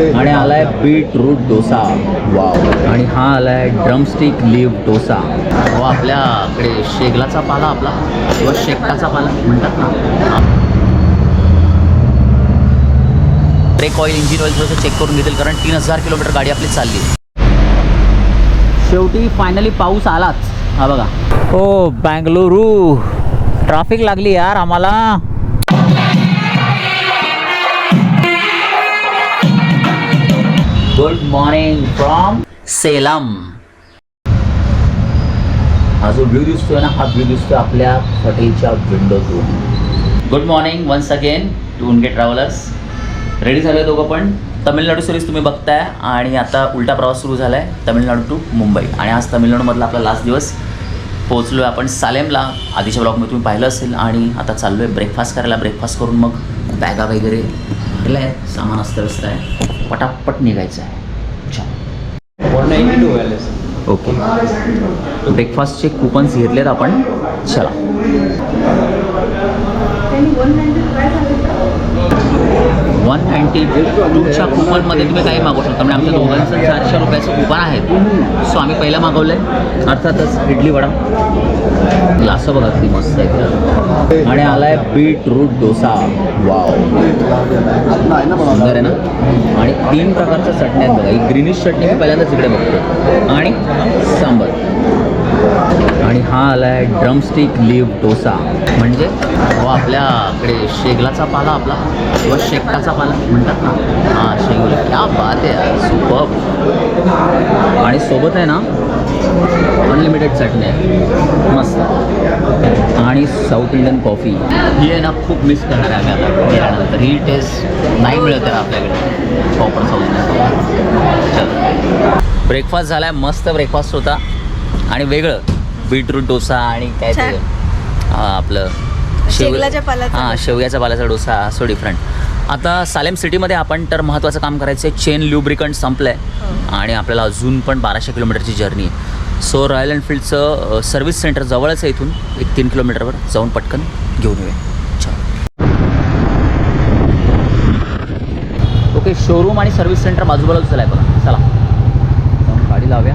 आणि आलाय beet root dosa. Wow. आणि हा आलाय ड्रमस्टिक लिव्ह डोसा. व आपल्याकडे शेगलाचा पाला आपला किंवा शेकटाचा पाला म्हणतात ना. ब्रेक ऑइल इंजिन ऑइल थोडंसं चेक करून घेतील कारण तीन हजार किलोमीटर गाडी आपली चालली शेवटी फायनली पाऊस आलाच. हा बघा. हो बँगलुरू. ट्रॅफिक लागली यार आम्हाला. गुड मॉर्निंग फ्रॉम सेलम हा जो व्ह्यू दिसतोय ना हा व्ह्यू दिसतोय आपल्या हॉटेलच्या विंडोतून good morning once again to उनके ट्रॅव्हलर्स रेडी झाले दोघं पण? तमिळनाडू सिरीज तुम्ही बघताय आणि आता उलटा प्रवास सुरू झाला आहे तमिळनाडू टू मुंबई. आणि आज तमिळनाडूमधला आपला लास्ट दिवस. पोहोचलो आहे आपण सालेमला. आधीच्या ब्लॉगमध्ये तुम्ही पाहिलं असेल आणि आता चाललो आहे ब्रेकफास्ट करायला. ब्रेकफास्ट करून मग बॅगा वगैरे केलं आहे सामान अस्तव्यस्त आहे. पटापट निघायचं आहे. छान वन नाईन्टी टू व्हॅलेस ओके. ब्रेकफास्टचे कुपन्स घेतलेत आपण. चला. वन नाईन्टी टूच्या कुपनमध्ये तुम्ही काही मागवू शकता. म्हणजे आमच्या दोघांचं चारशे रुपयाचं कुपन आहे. सो आम्ही पहिलं मागवलं आहे अर्थातच इडली वडा. असं बघा ती मस्त आहे आणि आलाय आहे बीटरूट डोसा. वाव सुंदर आहे ना? आणि तीन प्रकारच्या चटण्या आहेत बघा. ही ग्रीनिश चटणी मी पहिल्यांदाच इकडे बघतो आणि सांबर. आणि हा आला आहे ड्रमस्टिक लिव डोसा. म्हणजे हो आपल्याकडे शेगलाचा पाला आपला. किंवा शेकटाचा पाला म्हणतात ना. हां शेगुल. क्या बात आहे सुपर आणि सोबत आहे ना अनलिमिटेड चटणी आहे. मस्त. आणि साऊथ इंडियन कॉफी ही आहे ना खूप मिस करणार आहे आम्ही आता. गेल्यानंतर ही टेस्ट नाही मिळत आहे आपल्याकडे. प्रॉपर साऊथ इंडियन चल. ब्रेकफास्ट झाला आहे मस्त ब्रेकफास्ट होता. आणि वेगळं. बीटरूट डोसा आणि काय ते आपलं पाल्याचा हां. शेवग्याच्या पाल्याचा डोसा सो डिफरंट आता सालेम सिटीमध्ये आपण तर महत्त्वाचं काम करायचं आहे चेन ल्युब्रिकंट संपलं आहे. आणि आपल्याला अजून पण बाराशे किलोमीटरची जर्नी आहे. सो रॉयल एनफिल्डचं सर्व्हिस सेंटर जवळच आहे इथून. एक तीन किलोमीटरवर जाऊन पटकन घेऊन येऊया. ओके शोरूम आणि सर्व्हिस सेंटर बाजूबाजूच आहे बघा चला. जाऊन गाडी लावूया.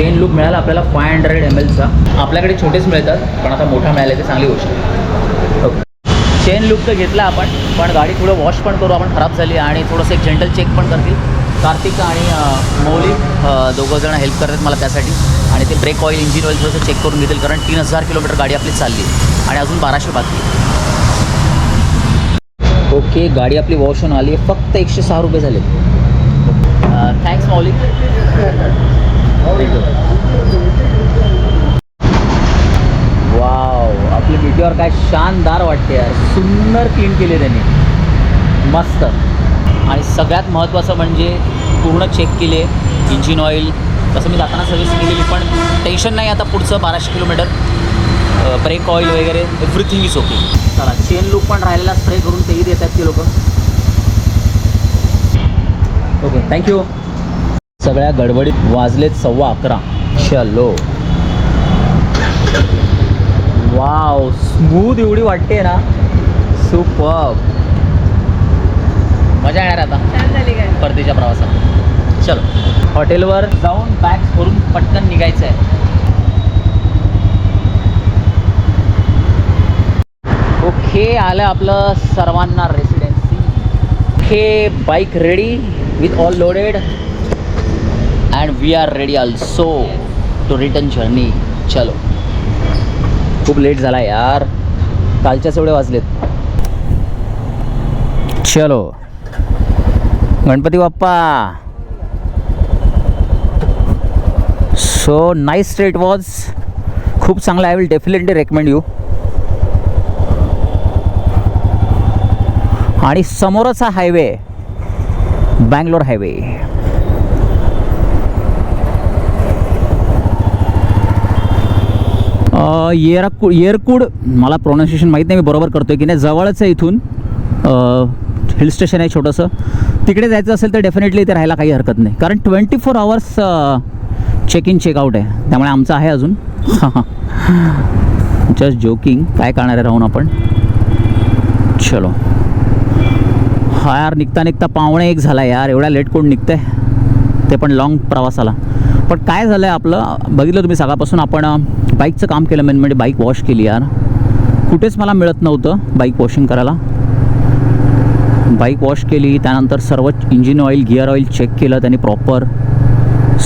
चेन लूप मिळाला आपल्याला फाय हंड्रेड एम एलचा आपल्याकडे छोटेच मिळतात पण आता मोठा मिळाला ते चांगली गोष्ट ओके चेन लूप तर घेतला आपण पण गाडी थोडं वॉश पण करू आपण खराब झाली आणि थोडंसं एक जेंटल चेक पण करतील. कार्तिक आणि मौली दोघं जण हेल्प करतात मला त्यासाठी. आणि ते ब्रेक ऑइल इंजिन ऑइल थोडंसं चेक करून घेतील कारण तीन हजार किलोमीटर गाडी आपली चालली आहे. आणि अजून बाराशे बाकी ओके गाडी आपली वॉश होऊन आली आहे. फक्त एकशे सहा रुपये झाले. थँक्स मौली. वाव आपली मीटिओर काय शानदार वाटते यार. सुंदर क्लीन केली त्यांनी. मस्त. आणि सगळ्यात महत्त्वाचं म्हणजे पूर्ण चेक केले इंजिन ऑइल तसं मी जाताना सर्व्हिस केलेली पण टेन्शन नाही आता पुढचं बाराशे किलोमीटर ब्रेक ऑइल वगैरे एव्हरीथिंग इज ओके चला चेन लूक पण राहिलेला स्प्रे करून तेही देत आहेत ते लोक. ओके थँक्यू सगळ्या गडबडीत वाजलेत सव्वा अकरा. चलो. वाव स्मूथ एवढी वाटते ना. सुपर मजा येणार आता. परतीच्या प्रवासात. चलो. हॉटेलवर जाऊन बॅग्स भरून पटकन निघायचं आहे ओके आलं आपलं सर्वांना residency okay bike ready with all loaded and we are ready also to return journey चलो. खूप लेट झाला यार. कालच्याच एवढे वाजलेत. चलो. Ganpati Bappa. So nice straight was खूप चांगला I will definitely recommend you आणि समोरच हा highway Bangalore highway Yercaud Yercaud मला प्रोनाऊन्सिएशन माहीत नाही मी बरोबर करतोय की नाही. जवळच आहे इथून. हिल स्टेशन आहे छोटंसं. तिकडे जायचं असेल तर डेफिनेटली इथे राहायला काही हरकत नाही. कारण twenty four hours check in checkout आहे. त्यामुळे आमचं आहे अजून. जस्ट जोकिंग काय करणार आहे राहून आपण? चलो. हा यार निघता निघता पावणे एक झाला यार. एवढ्या लेट कोण निघतंय? ते पण लॉंग प्रवासाला. पण काय झालं आहे आपलं? बघितलं तुम्ही सकाळपासून आपण बाईकचं काम केलं मेन म्हणजे बाईक वॉश केली यार. कुठेच मला मिळत नव्हतं बाईक वॉशिंग करायला. बाईक वॉश केली त्यानंतर सर्व engine oil gear oil check केलं त्यांनी प्रॉपर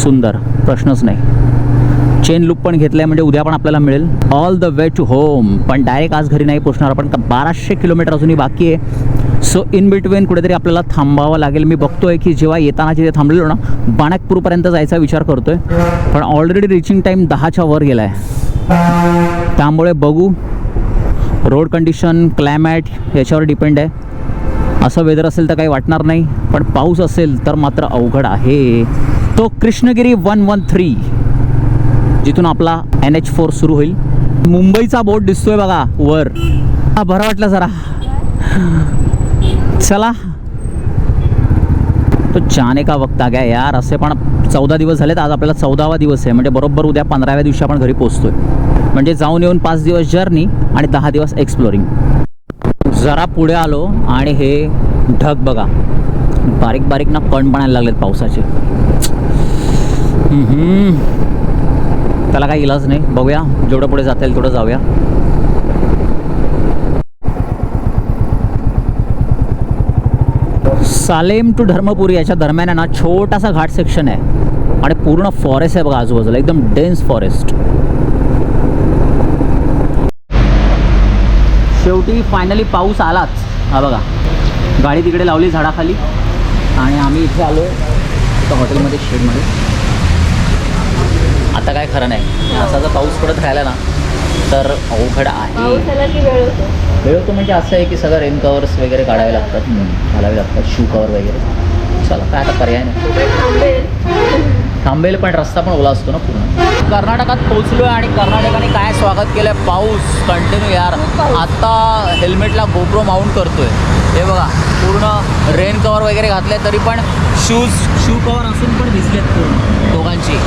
सुंदर प्रश्नच नाही. चेन लूप पण घेतलं आहे म्हणजे उद्या पण आपल्याला मिळेल. All the way to home पण डायरेक्ट आज घरी नाही पोचणार आपण बाराशे किलोमीटर अजूनही बाकी आहे. सो इन बिटवीन कुठेतरी आपल्याला थांबावं लागेल. मी बघतोय की जेव्हा येताना जिथे थांबलेलो ना बाणकपूरपर्यंत जायचा विचार करतोय. पण ऑलरेडी रिचिंग टाईम दहाच्या वर गेला आहे त्यामुळे बघू. रोड कंडिशन क्लायमॅट याच्यावर डिपेंड आहे. असं वेदर असेल तर काही वाटणार नाही. पण पाऊस असेल तर मात्र अवघड आहे. तो कृष्णगिरी वन वन थ्री जिथून आपला एन एच फोर सुरू होईल. मुंबईचा बोट दिसतोय बघा वर. हा बरं वाटलं जरा. चला. तो जाने का वक्त आ गया यार असे पण चौदा दिवस झालेत आज आपल्याला चौदावा दिवस आहे. म्हणजे बरोबर उद्या पंधराव्या दिवशी आपण घरी पोहोचतोय. म्हणजे जाऊन येऊन पाच दिवस जर्नी आणि दहा दिवस एक्सप्लोरिंग. जरा पुढे आलो आणि हे ढग बघा. बारीक बारीक ना कण बनायला लागलेत पावसाचे. त्याला काही इलाज नाही. बघूया. जेवढं पुढे जाता येईल तेवढं जाऊया. सालेम टू धर्मपुरी याच्या दरम्यान आहे ना छोटासा घाट सेक्शन आहे. आणि पूर्ण फॉरेस्ट आहे बघा आजूबाजूला. एकदम डेन्स फॉरेस्ट शेवटी फायनली पाऊस आलाच. हा बघा. गाडी तिकडे लावली झाडाखाली. आणि आम्ही इथे आलो. एका हॉटेलमध्ये शेडमध्ये आता काय खरं नाही. असा जर पाऊस पडत राहिला ना तर अवघड आहे. वेळ होतो म्हणजे असं आहे की सगळं रेन कवर्स वगैरे काढावे लागतात. घालावे लागतात शू कवर वगैरे. चला काय आता पर्याय नाही. थांबेल पण रस्ता पण ओला असतो ना पूर्ण. कर्नाटकात पोहोचलो आणि कर्नाटकाने काय स्वागत केलं आहे पाऊस. कंटिन्यू यार. आत्ता हेल्मेटला गोप्रो माउंट करतोय. हे बघा पूर्ण रेन कवर वगैरे घातले तरी पण शूज शू कवर असून पण भिजलेत पूर्ण दोघांची.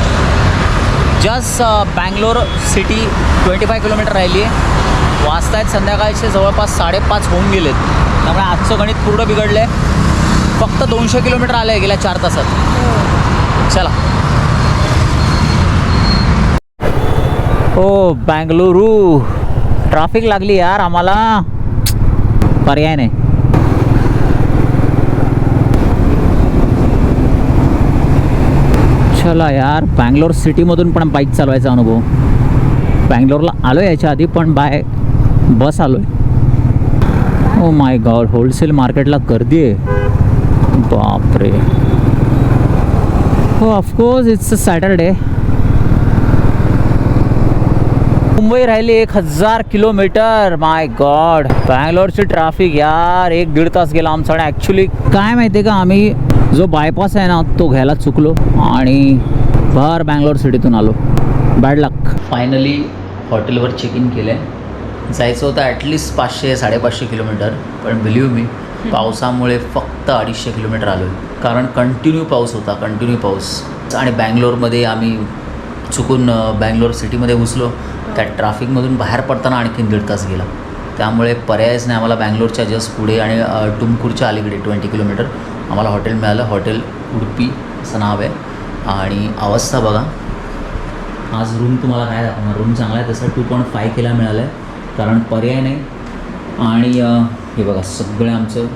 Just Bangalore city twenty five kilometre राहिली आहे. वाजतायत संध्याकाळचे जवळपास साडेपाच होऊन गेलेत. त्यामुळे आजचं गणित पूर्ण बिघडलं आहे फक्त दोनशे किलोमीटर आलं आहे गेल्या चार तासात. चला. ओ बँगलुरू. ट्रॅफिक लागली यार आम्हाला. पर्याय नाही. चला यार बँगलोर सिटीमधून पण बाईक चालवायचा अनुभव. बँगलोरला आलो आहे याच्या आधी पण बाय बस आलो आहे ओ माय गॉड होलसेल मार्केटला गर्दी आहे. बापरे. हो of course it's a Saturday Mumbai राहिली एक हजार किलोमीटर. माय गॉड बँगलोरची ट्रॅफिक यार एक दीड तास गेला आमचा. आणि ॲक्च्युली काय माहिती आहे का आम्ही जो बायपास आहे ना तो घ्यायला चुकलो आणि भर बँगलोर सिटीतून आलो. बॅड लक फायनली हॉटेलवर चेक इन केलं आहे जायचं होतं ॲटलिस्ट पाचशे साडेपाचशे किलोमीटर पण बिलीव मी पावसामुळे फक्त अडीचशे किलोमीटर आलो आहे कारण कंटिन्यू पाऊस होता कंटिन्यू पाऊस. आणि बँगलोरमध्ये आम्ही चुकून बँगलोर सिटीमध्ये घुसलो. त्या ट्रॅफिकमधून बाहेर पडताना आणखीन दीड तास गेला. त्यामुळे पर्यायच नाही आम्हाला बँगलोरच्या जस्ट पुढे आणि टुमकूरच्या अलीकडे ट्वेंटी किलोमीटर आम्हाला हॉटेल मिळालं. हॉटेल उडपी असं नाव आहे. आणि अवस्था बघा. आज रूम तुम्हाला काय दाखवणार? रूम चांगला आहे. तसं टू पॉईंट फाय केला मिळालं आहे कारण पर्याय नाही. आणि हे बघा सगळं आमचं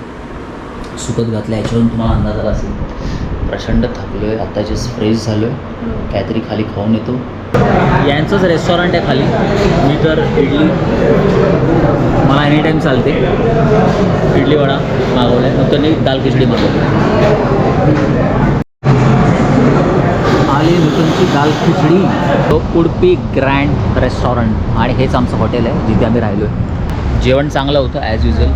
सुकत घातलं याच्यावरून तुम्हाला अंदाज आला असेल. प्रचंड थकलो आहे आता जस्ट फ्रेश झालो आहे काहीतरी खाली खाऊन येतो. यांचंच रेस्टॉरंट आहे खाली. मी तर इडली मला एनी टाईम चालते. इडली वडा मागवला आहे नंतर दाल खिचडी मागवली आली नूतनची दाल खिचडी. तो उडपी ग्रँड रेस्टॉरंट आणि हेच आमचं हॉटेल आहे जिथे आम्ही राहिलो आहे जेवण चांगलं होतं ॲज युजल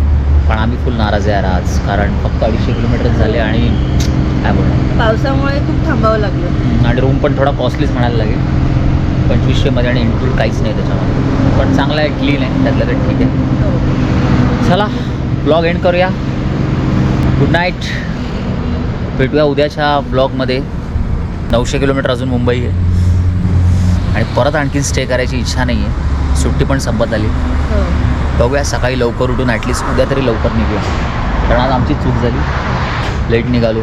पण आम्ही फुल नाराज आहे आज कारण फक्त अडीचशे किलोमीटर झाले आणि काय बोलणार पावसामुळे खूप थांबावं लागलं. आणि रूम पण थोडा कॉस्टलीच म्हणायला लागेल. पंचवीसशेमध्ये आणि इन्क्लूड काहीच नाही त्याच्यामध्ये. पण चांगला आहे क्लीन आहे त्यातलं तर ठीक आहे. चला ब्लॉग एंड करूया. गुड नाईट भेटूया उद्याच्या ब्लॉगमध्ये नऊशे किलोमीटर अजून मुंबई आहे. आणि परत आणखीन स्टे करायची इच्छा नाही आहे सुट्टी पण संपत आली. हो. बघूया सकाळी लवकर उठून ॲटलिस्ट उद्या तरी लवकर निघूया. कारण आज आमची चूक झाली. लेट निघालो.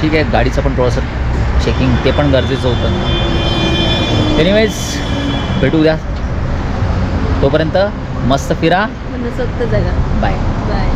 ठीक आहे गाडीचं पण थोडंसं चेकिंग ते पण गरजेचं होतं. एनिवेज भेटू उद्या. तोपर्यंत मस्त फिरा. जगा. Bye bye